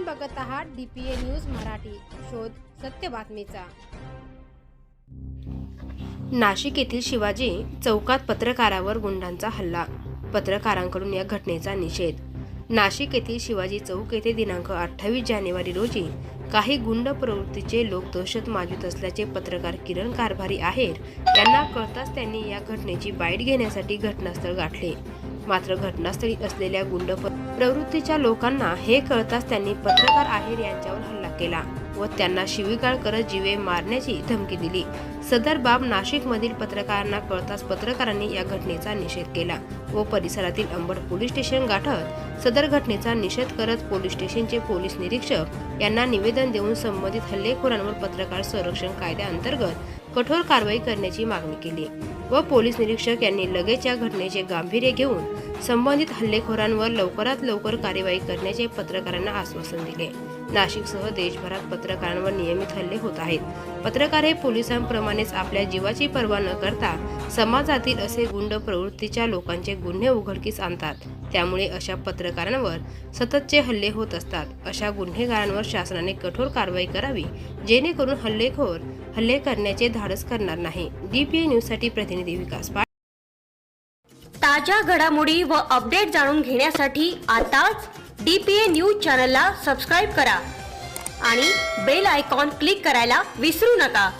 आपण बघत आहात डीपीए न्यूज मराठी. शोध सत्य बातमीचा. नाशिक येथील शिवाजी चौकात पत्रकारावर गुंडांचा हल्ला. पत्रकारांकडून या घटनेचा निषेध. नाशिक येथील शिवाजी चौक येथे दिनांक अठ्ठावीस जानेवारी रोजी काही गुंड प्रवृत्तीचे लोक दहशत माजूत असल्याचे पत्रकार किरण कारभारी आहेर यांना कळताच त्यांनी या घटनेची बाईट घेण्यासाठी घटनास्थळ गाठले. मात्र घटनास्थळी असलेल्या गुंड प्रवृत्तीच्या लोकांना हे कळताच त्यांनी पत्रकार आहेर यांच्यावर हल्ला केला व त्यांना शिवीगाळ करत जीवे मारण्याची धमकी दिली. सदर बाब नाशिकमधील पत्रकारांना कळताच पत्रकारांनी या घटनेचा निषेध केला व परिसरातील अंबड पोलीस स्टेशन गाठत सदर घटनेचा निषेध करत पोलीस स्टेशनचे पोलीस निरीक्षक यांना निवेदन देऊन संबंधित हल्लेखोरांवर पत्रकार संरक्षण कायद्याअंतर्गत कठोर कारवाई करण्याची मागणी केली व पोलीस निरीक्षक यांनी लगेच या घटनेचे गांभीर्य घेऊन संबंधित हल्लेखोरांवर लवकरात लवकर कार्यवाही करण्याचे पत्रकारांना आश्वासन दिले. नाशिकसह देशभरात पत्रकारांवर नियमित हल्ले होत आहेत. पत्रकार हे पोलिसांप्रमाणेच आपल्या जीवाची पर्वा न करता समाजातील असे गुंड प्रवृत्तीच्या लोकांचे गुन्हे उघडकीस आणतात. त्यामुळे अशा पत्रकारांवर सततचे हल्ले होत असतात. अशा गुन्हेगारांवर शासनाने कठोर कारवाई करावी जेणेकरून हल्लेखोर हल्ले करण्याचे धाडस करणार नाही. डीपीए न्यूजसाठी प्रतिनिधी विकास पाटील ताज्या घडामोडी व अपडेट जाणून घेण्यासाठी आताच डी पी ए न्यूज चॅनलला सबस्क्राईब करा आणि बेल आयकॉन क्लिक करायला विसरू नका.